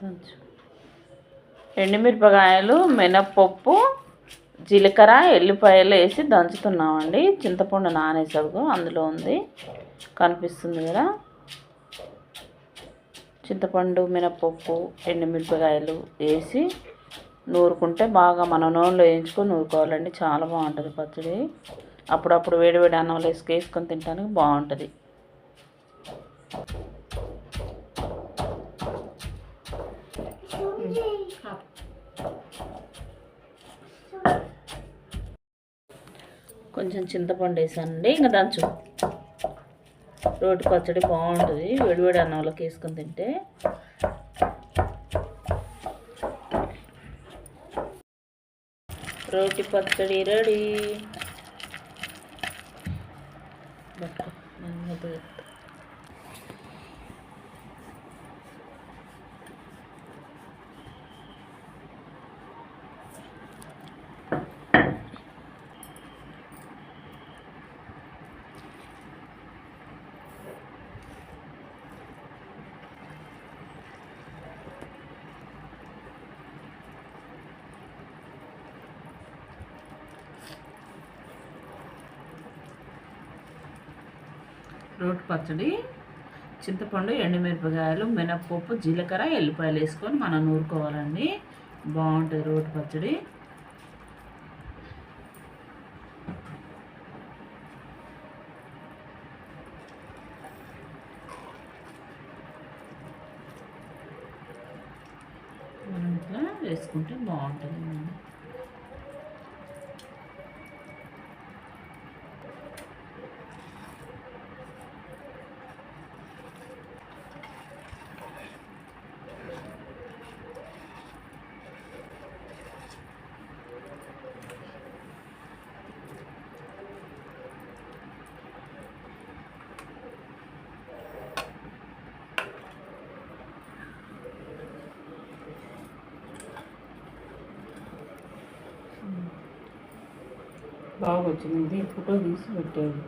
దంచు ఎండుమిరపకాయలు మినప్పప్పు జీలకర్ర ఎల్లిపాయలు వేసి దంచుతున్నామండి. చింతపండు నానేసాగు అందులో ఉంది. కనిపిస్తుంది కదా. చింతపండు మినప్పప్పు ఎండుమిరపకాయలు వేసి నూరుకుంటే బాగా మన నూనెలో వేయించుకొని నూరుకోవాలండి. చాలా బాగుంటుంది పచ్చడి. అప్పుడప్పుడు వేడివేడి అన్నంలో వేసుకు వేసుకొని తినడానికి బాగుంటుంది. కొంచెం చింతపండు వేసానండి. ఇంకా దంచు రోటి పచ్చడి బాగుంటుంది. వేడివేడి అన్నంలోకి వేసుకొని తింటే. రోటి పచ్చడి రెడీ. రోటి పచ్చడి చింతపండు ఎండుమిరపకాయలు మినప్పప్పు జీలకర్ర ఎల్లిపాయలు వేసుకొని మనం నూరుకోవాలండి. బాగుంటుంది రోటి పచ్చడి. మనం ఇట్లా వేసుకుంటే బాగుంటుంది. బాగా వచ్చింది. ఫోటో తీసి పెట్టాడు